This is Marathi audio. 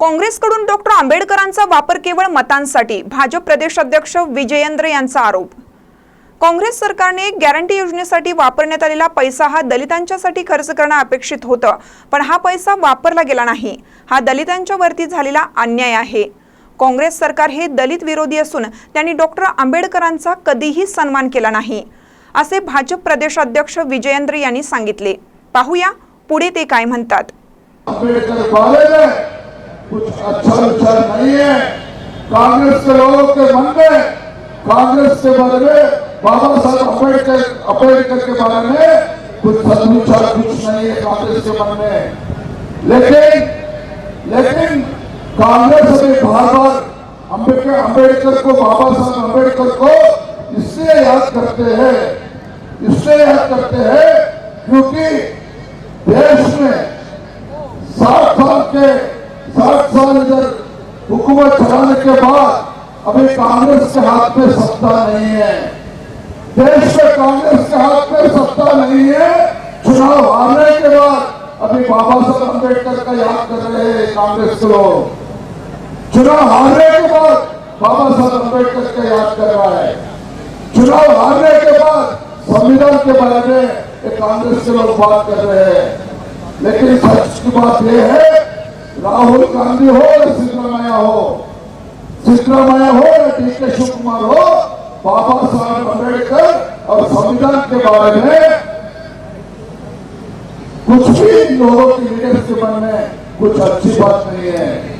काँग्रेसकडून डॉक्टर आंबेडकरांचा वापर केवळ मतांसाठी भाजप प्रदेशाध्यक्ष विजयेंद्र यांचा आरोप. काँग्रेस सरकारने गॅरंटी योजनेसाठी वापरण्यात आलेला पैसा हा दलितांच्यासाठी खर्च करणं अपेक्षित होतं पण हा पैसा वापरला गेला नाही. हा दलितांच्या वरती झालेला अन्याय आहे. काँग्रेस सरकार हे दलित विरोधी असून त्यांनी डॉक्टर आंबेडकरांचा कधीही सन्मान केला नाही असे भाजप प्रदेशाध्यक्ष विजयेंद्र यांनी सांगितले. पाहूया पुढे ते काय म्हणतात. कुछ अच्छा विचार नहीं है। कांग्रेस के लोगों के मन में, कांग्रेस के बारे में बाबा साहब अंबेडकर अंबेडकर के बारे में कुछ सदविचार कुछ नहीं है कांग्रेस के मन में। लेकिन लेकिन कांग्रेस अभी बार बार अंबेडकर अंबेडकर को, बाबा साहब अंबेडकर को इसलिए याद करते हैं। इसलिए याद करते हैं क्योंकि देश में साठ साल के साठ साल इधर हुकूमत चलाने के बाद अभी कांग्रेस के हाथ में सत्ता नहीं है देश में कांग्रेस के हाथ में सत्ता नहीं है चुनाव हारने के बाद अभी बाबा साहब अम्बेडकर का याद कर रहे हैं कांग्रेस के। लोग चुनाव हारने के बाद बाबा साहब अम्बेडकर का याद कर रहा है। चुनाव हारने के बाद संविधान के बारे में कांग्रेस के लोग बात कर रहे हैं। लेकिन सच की बात यह है राहुल गांधी हो या सिद्धरामैया हो. सिद्धरामय्या हो या डी के शिव कुमार हो. बाबा साहेब अम्बेडकर और संविधान के बारे में कुछ भी लोगों की लीडर्स के मन में कुछ अच्छी बात नहीं है।